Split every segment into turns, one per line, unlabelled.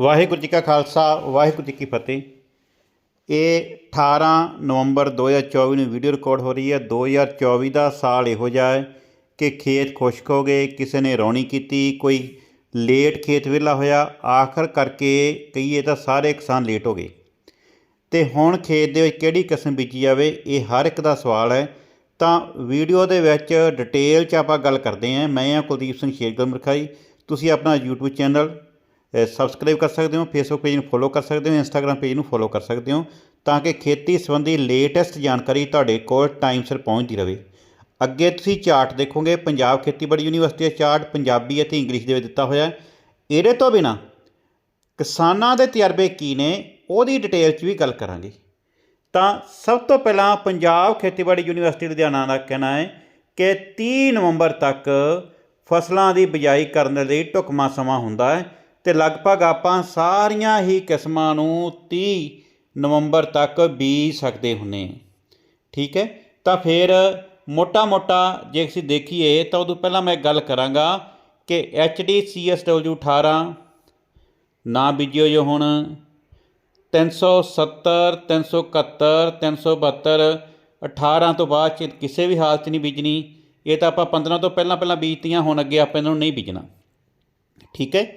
ਵਾਹਿਗੁਰੂ ਜੀ ਕਾ ਖਾਲਸਾ, ਵਾਹਿਗੁਰੂ ਜੀ ਕੀ ਫਤਿਹ। ਇਹ 18 ਨਵੰਬਰ 2024 ਨੂੰ ਵੀਡੀਓ ਰਿਕਾਰਡ ਹੋ ਰਹੀ ਹੈ। 2024 ਦਾ ਸਾਲ ਇਹੋ ਜਿਹਾ ਹੈ ਕਿ ਖੇਤ ਖੁਸ਼ਕ ਹੋ ਗਏ, ਕਿਸੇ ਨੇ ਰੌਣੀ ਕੀਤੀ, ਕੋਈ ਲੇਟ ਖੇਤ ਵਿਹਲਾ ਹੋਇਆ। ਆਖਰ ਕਰਕੇ ਕਹੀਏ ਤਾਂ ਸਾਰੇ ਕਿਸਾਨ ਲੇਟ ਹੋ ਗਏ। ਤੇ ਹੁਣ ਖੇਤ ਦੇ ਵਿੱਚ ਕਿਹੜੀ ਕਿਸਮ ਬੀਜੀ ਜਾਵੇ, ਇਹ ਹਰ ਇੱਕ ਦਾ ਸਵਾਲ ਹੈ। ਤਾਂ ਵੀਡੀਓ ਦੇ ਵਿੱਚ ਡਿਟੇਲ 'ਚ ਆਪਾਂ ਗੱਲ ਕਰਦੇ ਹਾਂ। ਮੈਂ ਹਾਂ ਕੁਲਦੀਪ ਸਿੰਘ, ਸ਼ੇਰਗਲ ਮਰਖਾਈ। ਤੁਸੀਂ ਆਪਣਾ YouTube ਚੈਨਲ ਸਬਸਕ੍ਰਾਈਬ ਕਰ ਸਕਦੇ ਹੋ ਫੇਸਬੁੱਕ ਪੇਜ ਨੂੰ ਫੋਲੋ ਕਰ ਸਕਦੇ ਹੋ ਇੰਸਟਾਗ੍ਰam ਪੇਜ ਨੂੰ ਫੋਲੋ ਕਰ ਸਕਦੇ ਹੋ ਤਾਂ ਕਿ ਖੇਤੀ ਸੰਬੰਧੀ ਲੇਟੈਸਟ ਜਾਣਕਾਰੀ ਤੁਹਾਡੇ ਕੋਲ ਟਾਈਮ ਸਿਰ ਪਹੁੰਚਦੀ ਰਹੇ। ਅੱਗੇ ਤੁਸੀਂ ਚਾਰਟ ਦੇਖੋਗੇ, ਪੰਜਾਬ ਖੇਤੀਬਾੜੀ ਯੂਨੀਵਰਸਿਟੀ ਦਾ ਚਾਰਟ ਪੰਜਾਬੀ ਅਤੇ ਇੰਗਲਿਸ਼ ਦੇ ਵਿੱਚ ਦਿੱਤਾ ਹੋਇਆ ਹੈ। ਇਹਦੇ ਤੋਂ ਬਿਨਾ ਕਿਸਾਨਾਂ ਦੇ ਤਜਰਬੇ ਕੀ ਨੇ, ਉਹਦੀ ਡਿਟੇਲ 'ਚ ਵੀ ਗੱਲ ਕਰਾਂਗੇ। ਤਾਂ ਸਭ ਤੋਂ ਪਹਿਲਾਂ ਪੰਜਾਬ ਖੇਤੀਬਾੜੀ ਯੂਨੀਵਰਸਿਟੀ ਲੁਧਿਆਣਾ ਦਾ ਕਹਿਣਾ ਹੈ ਕਿ 30 ਨਵੰਬਰ ਤੱਕ ਫਸਲਾਂ ਦੀ ਬਿਜਾਈ ਕਰਨ ਦੇ ਲਈ ਢੁਕਵਾਂ ਸਮਾਂ ਹੁੰਦਾ ਹੈ। ਤੇ ਲਗਭਗ ਆਪਾਂ ਸਾਰੀਆਂ ਹੀ ਕਿਸਮਾਂ ਨੂੰ 30 ਨਵੰਬਰ ਤੱਕ ਬੀਜ ਸਕਦੇ ਹੁੰਨੇ ਠੀਕ ਹੈ? ਤਾਂ ਫਿਰ ਮੋਟਾ-ਮੋਟਾ ਜੇ ਅਸੀਂ ਦੇਖੀਏ ਤਾਂ ਉਦੋਂ ਪਹਿਲਾਂ ਮੈਂ ਗੱਲ ਕਰਾਂਗਾ ਕਿ HDCSW 18 ਨਾ ਬੀਜਿਓ ਜੋ ਹੁਣ 370 371 372 18 ਤੋਂ ਬਾਅਦ ਚ ਕਿਸੇ ਵੀ ਹਾਲਤ 'ਚ ਨਹੀਂ ਬੀਜਣੀ। ਇਹ ਤਾਂ ਆਪਾਂ 15 ਤੋਂ ਪਹਿਲਾਂ ਪਹਿਲਾਂ ਬੀਜਤੀਆਂ, ਹੁਣ ਅੱਗੇ ਆਪਾਂ ਇਹਨੂੰ ਨਹੀਂ ਬੀਜਣਾ। ਠੀਕ ਹੈ?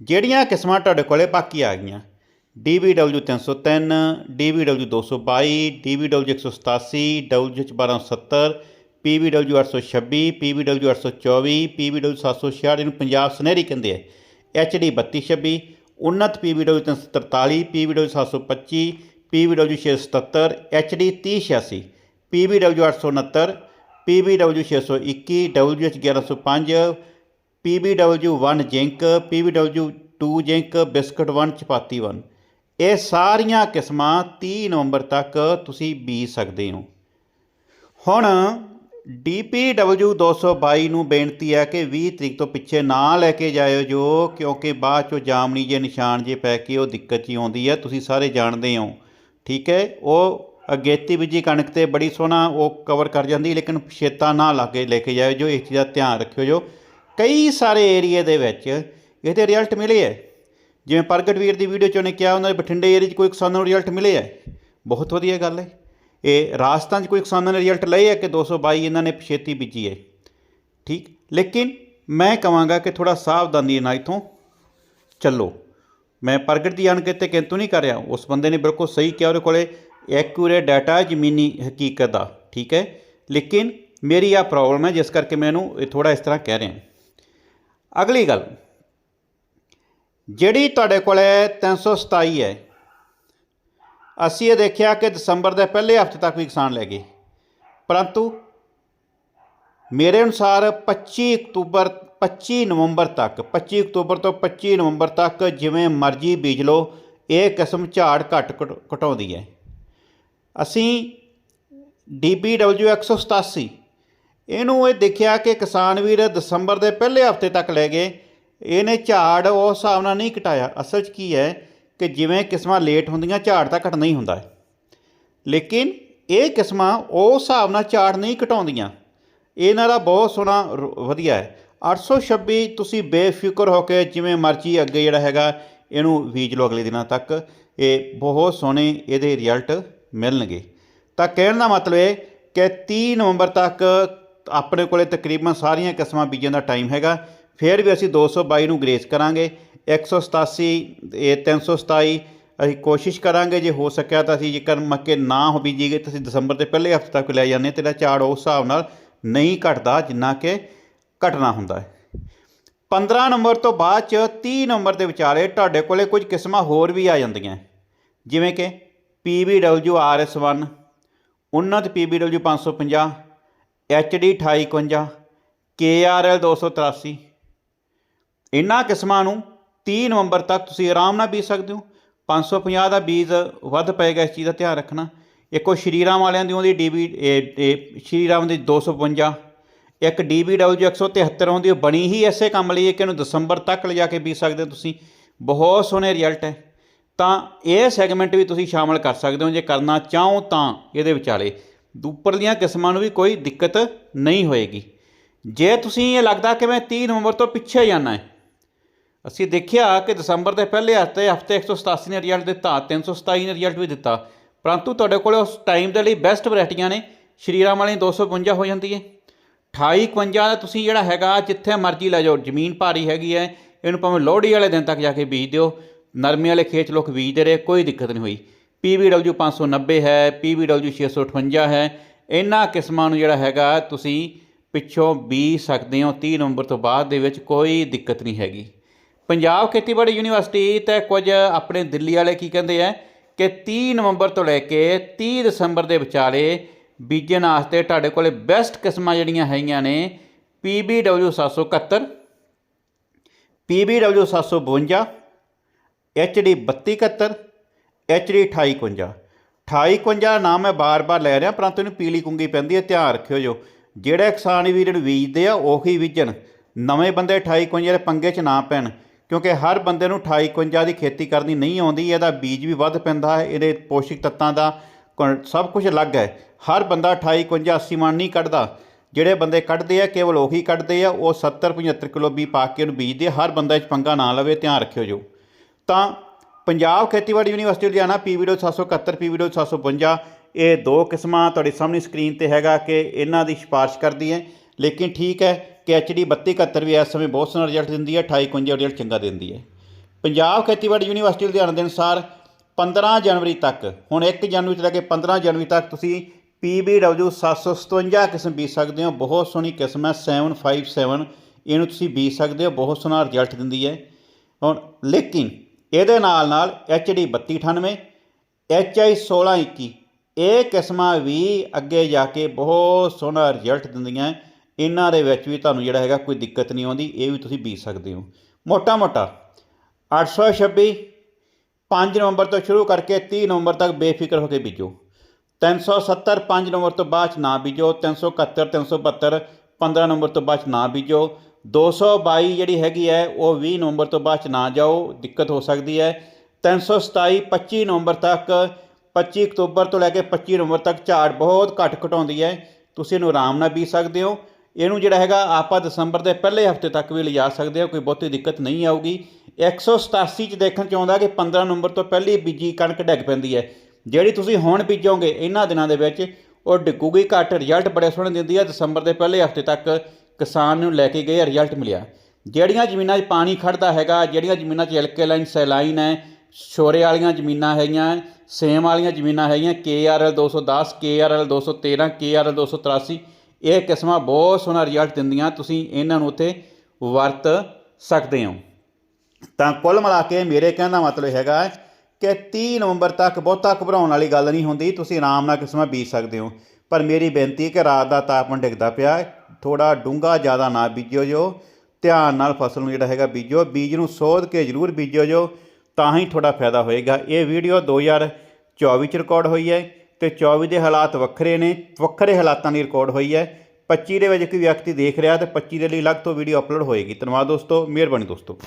ਜਿਹੜੀਆਂ ਕਿਸਮਾਂ ਤੁਹਾਡੇ ਕੋਲੇ ਬਾਕੀ ਆ ਗਈਆਂ DBW 303 DBW 222 DBW 187 WH1270 PBW 826 PBW 824 PBW 766 ਇਹਨੂੰ ਪੰਜਾਬ ਸੁਨਹਿਰੀ ਕਹਿੰਦੇ ਆ HD 3226 Unnat PBW 343 PBW 725 PBW 677 HD 3086 PBW 869 PBW 621 WH 1105 PBW 1 zinc PBW 2 zinc, biscuit 1 Chapati 1 ਇਹ ਸਾਰੀਆਂ ਕਿਸਮਾਂ 30 ਨਵੰਬਰ ਤੱਕ ਤੁਸੀਂ ਬੀਜ ਸਕਦੇ ਹੋ। ਹੁਣ DPW 222 ਨੂੰ ਬੇਨਤੀ ਹੈ ਕਿ 20 ਤਰੀਕ ਤੋਂ ਪਿੱਛੇ ਨਾ ਲੈ ਕੇ ਜਾਇਓ ਜੋ, ਕਿਉਂਕਿ ਬਾਅਦ ਚੋਂ ਜਾਮਣੀ ਜੇ ਨਿਸ਼ਾਨ ਜੇ ਪੈ ਕੇ ਉਹ ਦਿੱਕਤ ਹੀ ਆਉਂਦੀ ਹੈ, ਤੁਸੀਂ ਸਾਰੇ ਜਾਣਦੇ ਹੋ। ਠੀਕ ਹੈ, ਉਹ ਅਗੇਤੀ ਬੀਜੀ ਕਣਕ ਤੇ ਬੜੀ ਸੋਹਣਾ ਉਹ ਕਵਰ ਕਰ ਜਾਂਦੀ, ਲੇਕਿਨ ਛੇਤਾ ਨਾ ਲਾਗੇ ਲੈ ਕੇ ਜਾਇਓ ਜੋ, ਇਸ ਚੀਜ਼ ਦਾ ਧਿਆਨ ਰੱਖਿਓ ਜੋ। ਕਈ ਸਾਰੇ ਏਰੀਏ ਦੇ ਵਿੱਚ ਇਹਦੇ ਰਿਜ਼ਲਟ ਮਿਲੇ ਹੈ ਜਿਵੇਂ ਪ੍ਰਗਟ ਵੀਰ ਦੀ ਵੀਡੀਓ 'ਚ ਉਹਨੇ ਕਿਹਾ, ਉਹਨਾਂ ਦੇ ਬਠਿੰਡੇ ਏਰੀਏ 'ਚ ਕੋਈ ਕਿਸਾਨਾਂ ਨੂੰ ਰਿਜ਼ਲਟ ਮਿਲੇ ਹੈ ਬਹੁਤ ਵਧੀਆ ਗੱਲ ਹੈ ਇਹ ਰਾਜਸਥਾਨ 'ਚ ਕੋਈ ਕਿਸਾਨਾਂ ਨੇ ਰਿਜ਼ਲਟ ਲਏ ਹੈ ਕਿ 222 ਇਹਨਾਂ ਨੇ ਛੇਤੀ ਬੀਜੀ ਹੈ ਠੀਕ? ਲੇਕਿਨ ਮੈਂ ਕਹਾਂਗਾ ਕਿ ਥੋੜਾ ਸਾਵਧਾਨੀ ਨਾਲ ਇਥੋਂ ਚੱਲੋ। ਮੈਂ ਪ੍ਰਗਟ ਦੀ ਅਣਕਿਤ ਤੇ ਕਿੰਤੂ ਨਹੀਂ ਕਰ ਰਿਹਾ। ਉਸ ਬੰਦੇ ਨੇ ਬਿਲਕੁਲ ਸਹੀ ਕਿਹਾ, ਉਹਦੇ ਕੋਲੇ ਐਕੂਰੇਟ ਡਾਟਾ ਹੈ ਜ਼ਮੀਨੀ ਹਕੀਕਤ ਦਾ। ਠੀਕ ਹੈ ਲੇਕਿਨ ਮੇਰੀ ਆ ਪ੍ਰੋਬਲਮ ਹੈ, ਜਿਸ ਕਰਕੇ ਮੈਂ ਇਹਨੂੰ ਥੋੜਾ ਇਸ ਤਰ੍ਹਾਂ ਕਹਿ ਰਿਹਾ। ਅਗਲੀ ਗੱਲ। ਜਿਹੜੀ ਤੁਹਾਡੇ ਕੋਲੇ 327 ਹੈ, ਅਸੀਂ ਇਹ ਦੇਖਿਆ ਕਿ ਦਸੰਬਰ ਦੇ ਪਹਿਲੇ ਹਫ਼ਤੇ ਤੱਕ ਵੀ ਕਿਸਾਨ ਲੈ ਗਏ। ਪਰੰਤੂ ਮੇਰੇ ਅਨੁਸਾਰ 25 ਅਕਤੂਬਰ 25 ਨਵੰਬਰ ਤੱਕ 25 ਅਕਤੂਬਰ ਤੋਂ 25 ਨਵੰਬਰ ਤੱਕ ਜਿਵੇਂ ਮਰਜ਼ੀ ਬੀਜ ਲਓ, ਇਹ ਕਿਸਮ ਝਾੜ ਘੱਟ ਘਟ- ਘਟਾਉਂਦੀ ਹੈ। ਅਸੀਂ DBW 187 ਇਹਨੂੰ ਇਹ ਦੇਖਿਆ ਕਿ ਕਿਸਾਨ ਵੀਰ ਦਸੰਬਰ ਦੇ ਪਹਿਲੇ ਹਫ਼ਤੇ ਤੱਕ ਲੈ ਗਏ। ਇਹਨੇ ਝਾੜ ਉਸ ਹਿਸਾਬ ਨਾਲ ਨਹੀਂ ਘਟਾਇਆ। ਅਸਲ 'ਚ ਕੀ ਹੈ ਕਿ ਜਿਵੇਂ ਕਿਸਮਾਂ ਲੇਟ ਹੁੰਦੀਆਂ, ਝਾੜ ਤਾਂ ਘਟਣਾ ਹੀ ਹੁੰਦਾ ਹੈ। ਲੇਕਿਨ ਇਹ ਕਿਸਮਾਂ ਉਸ ਹਿਸਾਬ ਨਾਲ ਝਾੜ ਨਹੀਂ ਘਟਾਉਂਦੀਆਂ। ਇਹਨਾਂ ਦਾ ਬਹੁਤ ਸੋਹਣਾ ਰ- ਵਧੀਆ ਹੈ। 826 ਤੁਸੀਂ ਬੇਫਿਕਰ ਹੋ ਕੇ ਜਿਵੇਂ ਮਰਜ਼ੀ ਅੱਗੇ ਜਿਹੜਾ ਹੈਗਾ, ਇਹਨੂੰ ਬੀਜ ਲਓ ਅਗਲੇ ਦਿਨਾਂ ਤੱਕ। ਇਹ ਬਹੁਤ ਸੋਹਣੇ ਇਹਦੇ ਰਿਜ਼ਲਟ ਮਿਲਣਗੇ। ਤਾਂ ਕਹਿਣ ਦਾ ਮਤਲਬ ਹੈ ਕਿ 30 ਨਵੰਬਰ ਤੱਕ ਆਪਣੇ ਕੋਲੇ ਤਕਰੀਬਨ ਸਾਰੀਆਂ ਕਿਸਮਾਂ ਬੀਜਣ ਦਾ ਟਾਈਮ ਹੈਗਾ। ਫਿਰ ਵੀ ਅਸੀਂ 222 ਨੂੰ ਗ੍ਰੇਸ ਕਰਾਂਗੇ। 187 ਇਹ 327 ਅਸੀਂ ਕੋਸ਼ਿਸ਼ ਕਰਾਂਗੇ ਜੇ ਹੋ ਸਕਿਆ ਤਾਂ ਅਸੀਂ ਜੇਕਰ ਮੱਕੇ ਨਾ ਹੋ ਬੀਜੀ ਬੀਜੀਗੇ ਤਾਂ ਅਸੀਂ ਦਸੰਬਰ ਦੇ ਪਹਿਲੇ ਹਫ਼ਤੇ ਤੱਕ ਲੈ ਜਾਂਦੇ ਤੇਰਾ ਝਾੜ ਉਸ ਹਿਸਾਬ ਨਾਲ ਨਹੀਂ ਘਟਦਾ ਜਿੰਨਾ ਕਿ ਘਟਣਾ ਹੁੰਦਾ ਹੈ। 15 ਨੰਬਰ ਤੋਂ ਬਾਅਦ ਚ 30 ਨੰਬਰ ਦੇ ਵਿਚਾਲੇ ਤੁਹਾਡੇ ਕੋਲੇ ਕੁਝ ਕਿਸਮਾਂ ਹੋਰ ਵੀ ਆ ਜਾਂਦੀਆਂ ਜਿਵੇਂ ਕਿ PBW RS1 ਉન્નਤ PBW 550 HD 2851 KRL 283 ਇਹਨਾਂ ਕਿਸਮਾਂ ਨੂੰ 30 ਨਵੰਬਰ ਤੱਕ ਤੁਸੀਂ ਆਰਾਮ ਨਾਲ ਬੀਜ ਸਕਦੇ ਹੋ। 550 ਦਾ ਬੀਜ ਵੱਧ ਪਏਗਾ ਇਸ ਚੀਜ਼ ਦਾ ਧਿਆਨ ਰੱਖਣਾ। ਇੱਕੋ ਸ਼੍ਰੀਰਾਮ ਵਾਲਿਆਂ ਦੀ ਉਹਦੀ ਡੀਬੀ ਸ਼੍ਰੀਰਾਮ ਦੀ 252 ਇੱਕ DBW 173 ਆਉਂਦੀ, ਉਹ ਬਣੀ ਹੀ ਐਸੇ ਕੰਮ ਲਈ ਹੈ ਕਿ ਇਹਨੂੰ ਦਸੰਬਰ ਤੱਕ ਲਿਜਾ ਕੇ ਬੀਜ ਸਕਦੇ ਹੋ ਤੁਸੀਂ। ਬਹੁਤ ਸੋਹਣੇ ਰਿਜ਼ਲਟ ਹੈ। ਤਾਂ ਇਹ ਸੈਗਮੈਂਟ ਵੀ ਤੁਸੀਂ ਸ਼ਾਮਲ ਕਰ ਸਕਦੇ ਹੋ। ਜੇ ਕਰਨਾ ਚਾਹੋ ਤਾਂ ਇਹਦੇ ਵਿਚਾਲੇ ਉੱਪਰਲੀਆਂ ਕਿਸਮਾਂ ਨੂੰ ਵੀ ਕੋਈ ਦਿੱਕਤ ਨਹੀਂ ਹੋਏਗੀ। ਜੇ ਤੁਸੀਂ ਇਹ ਲੱਗਦਾ ਕਿ ਮੈਂ 30 ਨਵੰਬਰ ਤੋਂ ਪਿੱਛੇ ਜਾਣਾ ਹੈ, ਅਸੀਂ ਦੇਖਿਆ ਕਿ ਦਸੰਬਰ ਦੇ ਪਹਿਲੇ ਹਫ਼ਤੇ ਹਫ਼ਤੇ 187 ਨੇ ਰਿਜ਼ਲਟ ਦਿੱਤਾ 327 ਨੇ ਰਿਜ਼ਲਟ ਵੀ ਦਿੱਤਾ। ਪਰੰਤੂ ਤੁਹਾਡੇ ਕੋਲ ਉਸ ਟਾਈਮ ਦੇ ਲਈ ਬੈਸਟ ਵੈਰਾਈਟੀਆਂ ਨੇ ਸ਼੍ਰੀ ਰਾਮ ਵਾਲੀ 252 ਹੋ ਜਾਂਦੀ ਹੈ। 28 51 ਦਾ ਤੁਸੀਂ ਜਿਹੜਾ ਹੈਗਾ, ਜਿੱਥੇ ਮਰਜ਼ੀ ਲੈ ਜਾਓ, ਜ਼ਮੀਨ ਭਾਰੀ ਹੈਗੀ ਹੈ, ਇਹਨੂੰ ਭਾਵੇਂ ਲੋਹੜੀ ਵਾਲੇ ਦਿਨ ਤੱਕ ਜਾ ਕੇ ਬੀਜ ਦਿਓ, ਨਰਮੇ ਵਾਲੇ ਖੇਤ 'ਚ ਲੋਕ ਬੀਜਦੇ ਰਹੇ, ਕੋਈ ਦਿੱਕਤ ਨਹੀਂ ਹੋਈ। PBW 590 ਹੈ PBW 658 ਹੈ। ਇਹਨਾਂ ਕਿਸਮਾਂ ਨੂੰ ਜਿਹੜਾ ਹੈਗਾ, ਤੁਸੀਂ ਪਿੱਛੋਂ ਬੀਜ ਸਕਦੇ ਹੋ 30 ਨਵੰਬਰ ਤੋਂ ਬਾਅਦ ਦੇ ਵਿੱਚ ਕੋਈ ਦਿੱਕਤ ਨਹੀਂ ਹੈਗੀ। ਪੰਜਾਬ ਖੇਤੀਬਾੜੀ ਯੂਨੀਵਰਸਿਟੀ ਤੇ ਕੁਝ ਆਪਣੇ ਦਿੱਲੀ ਵਾਲੇ ਕੀ ਕਹਿੰਦੇ ਆ ਕਿ 30 ਨਵੰਬਰ ਤੋਂ ਲੈ ਕੇ 30 ਦਸੰਬਰ ਦੇ ਵਿਚਾਲੇ ਬੀਜਣ ਵਾਸਤੇ ਤੁਹਾਡੇ ਕੋਲੇ ਬੈਸਟ ਕਿਸਮਾਂ ਜਿਹੜੀਆਂ ਹੈਗੀਆਂ ਨੇ PBW 771 PBW 752 HD 3271 HD 2851 2851 ਦਾ ਨਾਮ ਮੈਂ ਬਾਰ-ਬਾਰ ਲੈ ਰਿਹਾ, ਪਰੰਤੂ ਇਹਨੂੰ ਪੀਲੀ ਕੁੰਗੀ ਪੈਂਦੀ ਹੈ, ਧਿਆਨ ਰੱਖਿਓ ਜੋ। ਜਿਹੜੇ ਕਿਸਾਨ ਵੀਰ ਜਿਹੜੇ ਬੀਜਦੇ ਆ, ਉਹੀ ਬੀਜਣ। ਨਵੇਂ ਬੰਦੇ 2851 ਦੇ ਪੰਗੇ 'ਚ ਨਾ ਪੈਣ, ਕਿਉਂਕਿ ਹਰ ਬੰਦੇ ਨੂੰ 2851 ਦੀ ਖੇਤੀ ਕਰਨੀ ਨਹੀਂ ਆਉਂਦੀ, ਇਹਦਾ ਬੀਜ ਵੀ ਵੱਧ ਪੈਂਦਾ ਹੈ, ਇਹਦੇ ਪੋਸ਼ਿਕ ਤੱਤਾਂ ਦਾ ਕੁ- ਸਭ ਕੁਝ ਅਲੱਗ ਹੈ। ਹਰ ਬੰਦਾ 2851 80 ਮਣ ਨਹੀਂ ਕੱਢਦਾ। ਜਿਹੜੇ ਬੰਦੇ ਕੱਢਦੇ ਆ, ਕੇਵਲ ਉਹੀ ਕੱਢਦੇ ਆ, ਉਹ 70 75 ਕਿਲੋ ਬੀ ਪਾ ਕੇ ਉਹਨੂੰ ਬੀਜਦੇ ਆ। ਹਰ ਬੰਦਾ ਇਹ 'ਚ ਪੰਗਾ ਨਾ ਲਵੇ, ਧਿਆਨ ਰੱਖਿਓ ਜੋ। ਤਾਂ ਪੰਜਾਬ ਖੇਤੀਬਾੜੀ ਯੂਨੀਵਰਸਿਟੀ ਲੁਧਿਆਣਾ ਪੀਵੀਡੀਓ 771 ਪੀਵੀਡੀਓ 752 ਇਹ ਦੋ ਕਿਸਮਾਂ ਤੁਹਾਡੇ ਸਾਹਮਣੇ ਸਕਰੀਨ ਤੇ ਹੈਗਾ ਕਿ ਇਹਨਾਂ ਦੀ ਸਿਫਾਰਿਸ਼ ਕਰਦੀ ਹੈ। ਲੇਕਿਨ ਠੀਕ ਹੈ ਕਿ ਐਚਡੀ 3271 ਵੀ ਇਸ ਸਮੇਂ ਬਹੁਤ ਸੋਹਣਾ ਰਿਜ਼ਲਟ ਦਿੰਦੀ ਹੈ 2851 ਰਿਜ਼ਲਟ ਚੰਗਾ ਦਿੰਦੀ ਹੈ। ਪੰਜਾਬ ਖੇਤੀਬਾੜੀ ਯੂਨੀਵਰਸਿਟੀ ਲੁਧਿਆਣਾ ਦੇ ਅਨੁਸਾਰ 15 ਜਨਵਰੀ ਤੱਕ, ਹੁਣ 1 ਜਨਵਰੀ ਤੋਂ ਲੈ ਕੇ 15 ਜਨਵਰੀ ਤੱਕ ਤੁਸੀਂ PBW 757 ਕਿਸਮ ਬੀਜ ਸਕਦੇ ਹੋ। ਬਹੁਤ ਸੋਹਣੀ ਕਿਸਮ ਹੈ 757 ਇਹਨੂੰ ਤੁਸੀਂ ਬੀਜ ਸਕਦੇ ਹੋ, ਬਹੁਤ ਸੋਹਣਾ ਰਿਜ਼ਲਟ ਦਿੰਦੀ ਹੈ। ਹੁਣ ਲੇਕਿਨ ਇਹਦੇ ਨਾਲ ਨਾਲ HD 3298 HI 1621 ਇਹ ਕਿਸਮਾਂ ਵੀ ਅੱਗੇ ਜਾ ਕੇ ਬਹੁਤ ਸੋਹਣਾ ਰਿਜ਼ਲਟ ਦਿੰਦੀਆਂ ਇਹਨਾਂ ਦੇ ਵਿੱਚ ਵੀ ਤੁਹਾਨੂੰ ਜਿਹੜਾ ਹੈਗਾ ਕੋਈ ਦਿੱਕਤ ਨਹੀਂ ਆਉਂਦੀ, ਇਹ ਵੀ ਤੁਸੀਂ ਬੀਜ ਸਕਦੇ ਹੋ। ਮੋਟਾ ਮੋਟਾ 826 5 ਨਵੰਬਰ ਤੋਂ ਸ਼ੁਰੂ ਕਰਕੇ 30 ਨਵੰਬਰ ਤੱਕ ਬੇਫਿਕਰ ਹੋ ਕੇ ਬੀਜੋ। 370 5 ਨਵੰਬਰ ਤੋਂ ਬਾਅਦ 'ਚ ਨਾ ਬੀਜੋ। 371 372 15 ਨਵੰਬਰ ਤੋਂ ਬਾਅਦ 'ਚ ਨਾ ਬੀਜੋ। 222 ਜਿਹੜੀ ਹੈਗੀ ਹੈ, ਉਹ 20 ਨਵੰਬਰ ਤੋਂ ਬਾਅਦ 'ਚ ਨਾ ਜਾਓ, ਦਿੱਕਤ ਹੋ ਸਕਦੀ ਹੈ। 327 25 ਨਵੰਬਰ ਤੱਕ 25 ਅਕਤੂਬਰ ਤੋਂ ਲੈ ਕੇ 25 ਨਵੰਬਰ ਤੱਕ ਝਾੜ ਬਹੁਤ ਘੱਟ ਘਟਾਉਂਦੀ ਹੈ। ਤੁਸੀਂ ਇਹਨੂੰ ਆਰਾਮ ਨਾਲ ਬੀਜ ਸਕਦੇ ਹੋ। ਇਹਨੂੰ ਜਿਹੜਾ ਹੈਗਾ, ਆਪਾਂ ਦਸੰਬਰ ਦੇ ਪਹਿਲੇ ਹਫ਼ਤੇ ਤੱਕ ਵੀ ਲਿਜਾ ਸਕਦੇ ਹੋ, ਕੋਈ ਬਹੁਤੀ ਦਿੱਕਤ ਨਹੀਂ ਆਊਗੀ। 187 ਚ ਦੇਖਣ ਚ ਆਉਂਦਾ ਕਿ 15 ਨਵੰਬਰ ਤੋਂ ਪਹਿਲੀ ਬੀਜੀ ਕਣਕ ਡਿੱਗ ਪੈਂਦੀ ਹੈ। ਜਿਹੜੀ ਤੁਸੀਂ ਹੁਣ ਬੀਜੋਗੇ, ਇਹਨਾਂ ਦਿਨਾਂ ਦੇ ਵਿੱਚ, ਉਹ ਡਿੱਗੂਗੀ ਘੱਟ, ਰਿਜ਼ਲਟ ਬੜੇ ਸੋਹਣੇ ਦਿੰਦੀ ਹੈ। ਦਸੰਬਰ ਦੇ ਪਹਿਲੇ ਹਫ਼ਤੇ ਤੱਕ ਕਿਸਾਨ ਨੂੰ ਲੈ ਕੇ ਗਏ, ਰਿਜ਼ਲਟ ਮਿਲਿਆ। ਜਿਹੜੀਆਂ ਜ਼ਮੀਨਾਂ 'ਚ ਪਾਣੀ ਖੜਦਾ ਹੈਗਾ, ਜਿਹੜੀਆਂ ਜ਼ਮੀਨਾਂ 'ਚ ਐਲਕੇਲਾਈਨ ਸੈਲਾਈਨ ਹੈ, ਸ਼ੋਰੇ ਵਾਲੀਆਂ ਜ਼ਮੀਨਾਂ ਹੈਗੀਆਂ, ਸੇਮ ਵਾਲੀਆਂ ਜ਼ਮੀਨਾਂ ਹੈਗੀਆਂ KRL 210 KRL 213 KRL 283 ਇਹ ਕਿਸਮਾਂ ਬਹੁਤ ਸੋਹਣਾ ਰਿਜ਼ਲਟ ਦਿੰਦੀਆਂ, ਤੁਸੀਂ ਇਹਨਾਂ ਨੂੰ ਉੱਥੇ ਵਰਤ ਸਕਦੇ ਹੋ। ਤਾਂ ਕੁੱਲ ਮਿਲਾ ਕੇ ਮੇਰੇ ਕਹਿਣ ਦਾ ਮਤਲਬ ਹੈਗਾ ਕਿ 30 ਨਵੰਬਰ ਤੱਕ ਬਹੁਤਾ ਘਬਰਾਉਣ ਵਾਲੀ ਗੱਲ ਨਹੀਂ ਹੁੰਦੀ, ਤੁਸੀਂ ਆਰਾਮ ਨਾਲ ਕਿਸਮਾਂ ਬੀਜ ਸਕਦੇ ਹੋ। ਪਰ ਮੇਰੀ ਬੇਨਤੀ ਹੈ ਕਿ ਰਾਤ ਦਾ ਤਾਪਮਾਨ ਡਿੱਗਦਾ ਪਿਆ ਹੈ। ਥੋੜਾ ਡੂੰਘਾ ਜ਼ਿਆਦਾ ਨਾ ਬੀਜਿਓ ਜੋ। ਧਿਆਨ ਨਾਲ ਫਸਲ ਨੂੰ ਜਿਹੜਾ ਹੈਗਾ ਬੀਜੋ ਬੀਜ ਨੂੰ ਸੋਧ ਕੇ ਜ਼ਰੂਰ ਬੀਜਿਓ ਜੋ। ਤਾਂ ਹੀ ਤੁਹਾਡਾ ਫਾਇਦਾ ਹੋਏਗਾ। ਇਹ ਵੀਡੀਓ 2024 ਚ ਰਿਕਾਰਡ ਹੋਈ ਹੈ ਤੇ 24 ਦੇ ਹਾਲਾਤ ਵੱਖਰੇ ਨੇ। ਵੱਖਰੇ ਹਾਲਾਤਾਂ ਦੀ ਰਿਕਾਰਡ ਹੋਈ ਹੈ। 25 ਦੇ ਵਿੱਚ ਕੋਈ ਵਿਅਕਤੀ ਦੇਖ ਰਿਹਾ ਤੇ 25 ਦੇ ਲਈ ਅਲੱਗ ਤੋਂ ਵੀਡੀਓ ਅਪਲੋਡ ਹੋਏਗੀ। ਧੰਨਵਾਦ ਦੋਸਤੋ। ਮਿਹਰਬਾਨੀ ਦੋਸਤੋ।